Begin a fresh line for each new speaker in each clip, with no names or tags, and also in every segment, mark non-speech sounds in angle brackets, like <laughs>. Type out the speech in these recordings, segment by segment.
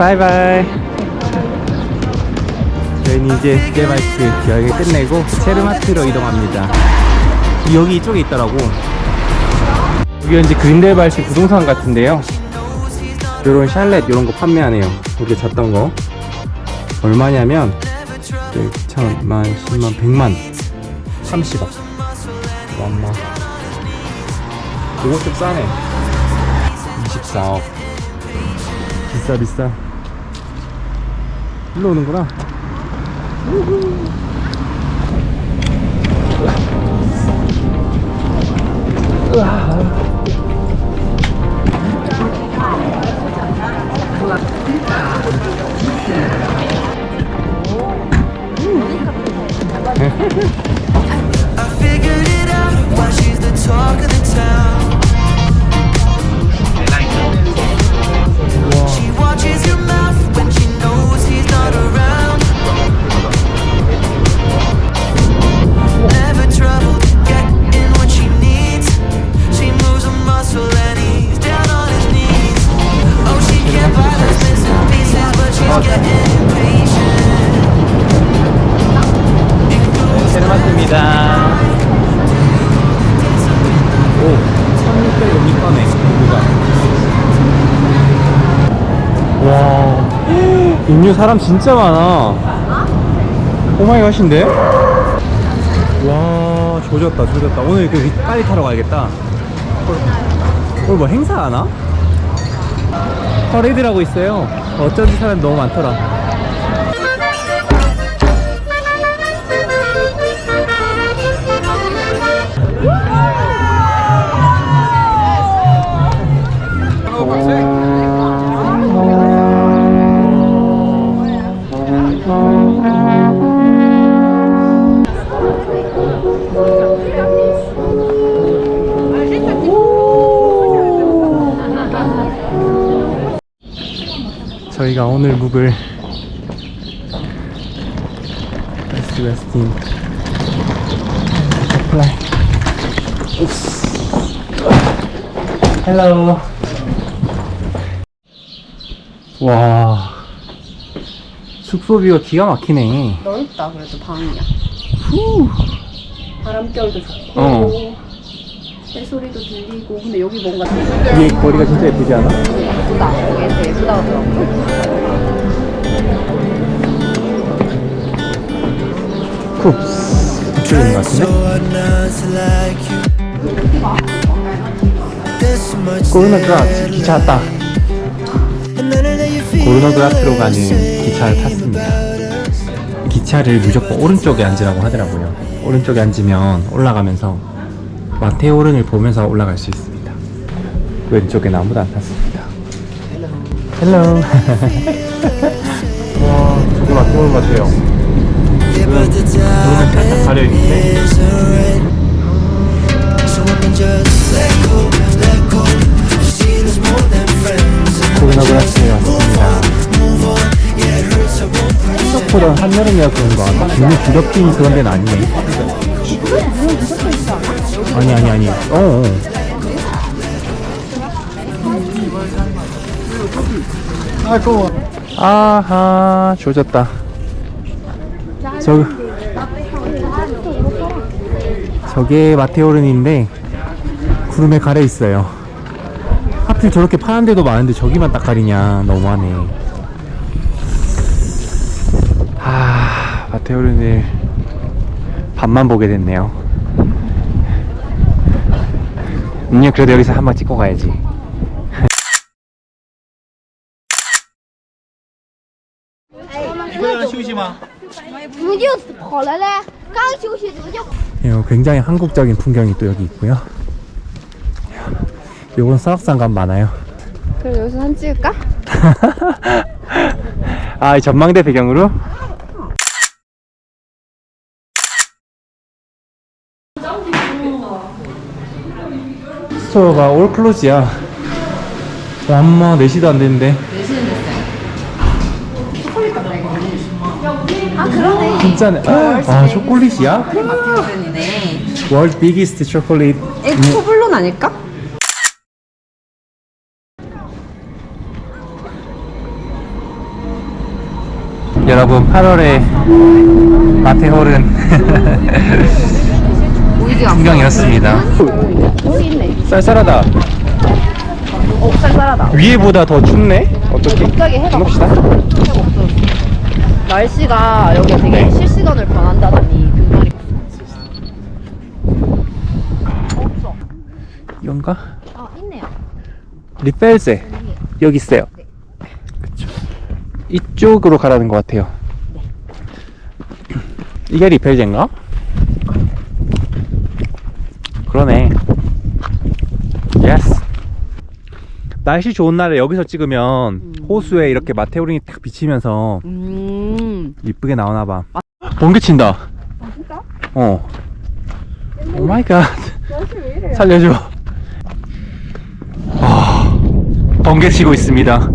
바이바이. 저희는 이제 스테바이크 여행 끝내고 체르마트로 이동합니다. 여기 이쪽에 있더라고. 여기가 이제 그린델발시 부동산 같은데요. 요런 샬렛 요런 거 판매하네요. 우리가 잤던 거. 얼마냐면 100천, 만, 10만, 100만 30억 엄마 이거 좀 싸네 24억 비싸 비싸 일로 오는구나.
I
인류 사람 진짜 많아. 오마이 갓인데? 와 조졌다 조졌다. 오늘 그 빨리 타러 가야겠다. 오늘 뭐 행사 하나? 퍼레이드라고 있어요. 어쩐지 사람 너무 많더라 저희가 오늘 묵을 웨스트 웨스틴 플라이 헬로 와. 숙소비가 기가 막히네.
넓다 그래도 방이야.
후.
바람결도 좋고.
어.
새소리도 들리고 근데 여기 뭔가
위에 거리가 진짜 예쁘지 않아?
예쁘다. 여기 되게 예쁘다 하더라고요.
쿱스 있는 것 같은데? 고르나그라트 기차 왔다 고르나그라트로 가는 기차를 탔습니다 기차를 무조건 오른쪽에 앉으라고 하더라고요 오른쪽에 앉으면 올라가면서 마테오른을 보면서 올라갈 수 있습니다. 왼쪽엔 아무도 안 탔습니다. 헬로. <laughs> 와 저기 마테오른 같아요. 그러면 살짝 가려 있는데? 고르나그라스에 왔습니다. 생각보다 한여름이라 그런가? 딱 굉장히 기럽긴 그런 데는 아니네 아니 아니 아니. 어, 어. 아하 조졌다. 저 저게 마테오른인데 구름에 가려 있어요. 하필 저렇게 파란 데도 많은데 저기만 딱 가리냐. 너무하네. 아 마테오른을 밤만 보게 됐네요 음료 그래도 여기서 한번 찍고 가야지 굉장히 한국적인 풍경이 또 여기 있고요 요건 설악산감 많아요
그럼 여기서 산 찍을까? <laughs>
아 전망대 배경으로? 스토어가 올 클로즈야. 엄마 4시도 안 됐는데.
아 그러네.
진짜네. 아, 초콜릿이야?
마테오른이네.
World biggest chocolate.
엑스코블론 아닐까?
여러분 8월에 마테홀은. <laughs> 풍경이었습니다. 쌀쌀하다.
어, 쌀쌀하다.
위에보다 더 춥네. 어떻게?
갑자기 해가
봅시다.
해가 없어. 날씨가 여기 되게
네.
실시간으로 변한다더니 그 말이
이건가?
아 있네요.
리펠세 여기 있어요. 그쵸. 이쪽으로 가라는 것 같아요. 이게 리펠제인가? 그러네. 예스. 날씨 좋은 날에 여기서 찍으면 호수에 이렇게 마테오링이 딱 비치면서
음.
이쁘게 나오나 봐. 번개 친다.
진짜?
어. 오 마이 갓. 살려줘. 아, 번개 치고 있습니다.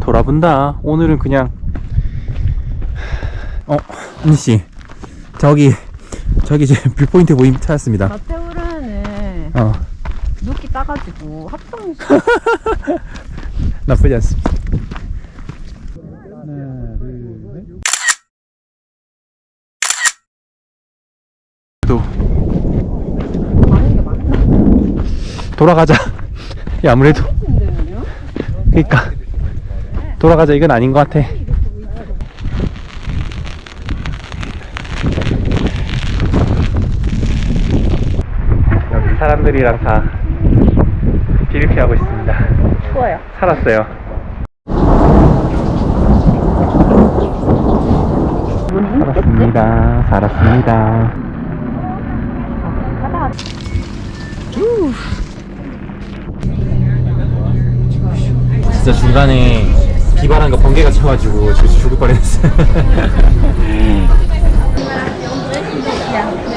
돌아본다. 오늘은 그냥 어, 언니 씨. 저기 저기 이제 뷰포인트 보임 찾았습니다.
마테오르는
어,
눕기 따가지고 합성 <laughs>
나쁘지 않습니다. 또 돌아가자. <laughs> 야, 아무래도. 그러니까. 돌아가자. 이건 아닌 것 같아. 사람들이랑 다 비리피 하고 있습니다.
추워요.
살았어요. 살았습니다. 살았습니다. 진짜 중간에 비바람과 번개가 쳐가지고 진짜 죽을 뻔했어요.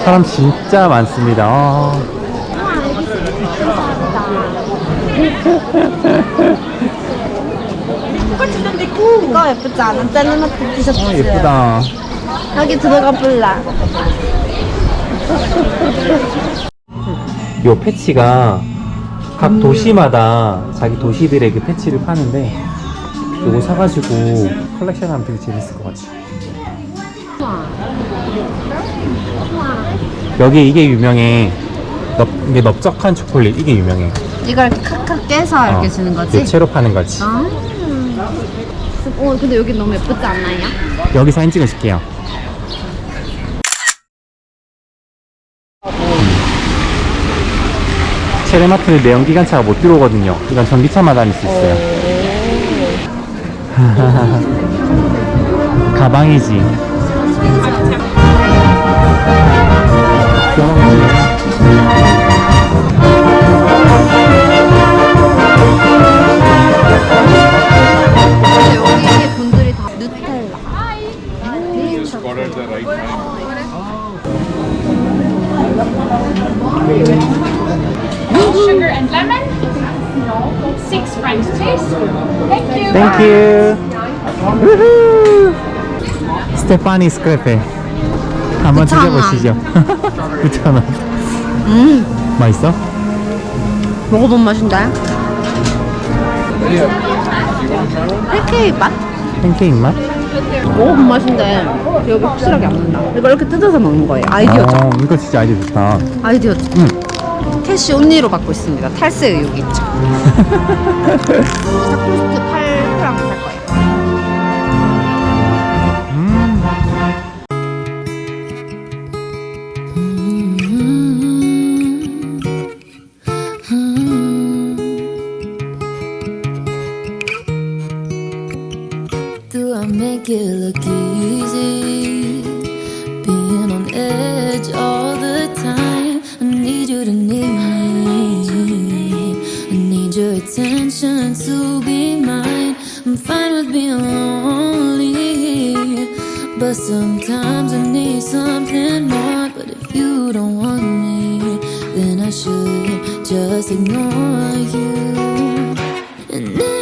사람 진짜 많습니다. 아.
이거 예쁘지 않아? 짤르마트 티셔츠.
아, 예쁘다.
여기 들어가 볼라.
요 패치가 각 도시마다 자기 도시들의 그 패치를 파는데 요거 사가지고 컬렉션하면 되게 재밌을 것 같아. 여기 이게 유명해. 넓, 이게 넓적한 초콜릿 이게 유명해.
이걸 칵칵 깨서 이렇게
어,
주는 거지?
요채로 파는 거지.
아. 어 근데 여기 너무 예쁘지 않나요?
여기 사진 찍어줄게요. 체르마트는 내연기관차가 못 들어오거든요. 이건 전기차만 다닐 수 있어요. <laughs> 가방이지.
Sugar and lemon. Six French please. Thank you.
땡큐. 우후. 스테파니 스크래페. 한번
구천 원.
드셔보시죠. <laughs> 9,000원.
음
맛있어?
먹어본 맛인데? 팬케이크 맛?
팬케이크 맛?
먹어본 맛인데 여기 확실하게 안 난다. 이거 이렇게 뜯어서 먹는 거예요. 아이디어죠?
어, 이거 진짜 아이디어 좋다.
아이디어죠?
응.
캐시 온리로 받고 있습니다. 탈세 의혹 있죠? <laughs>
make it look easy? Being on edge all the time. I need you to need me. I need your attention to be mine. I'm fine with being lonely. But sometimes I need something more. But if you don't want me, then I should just ignore you. And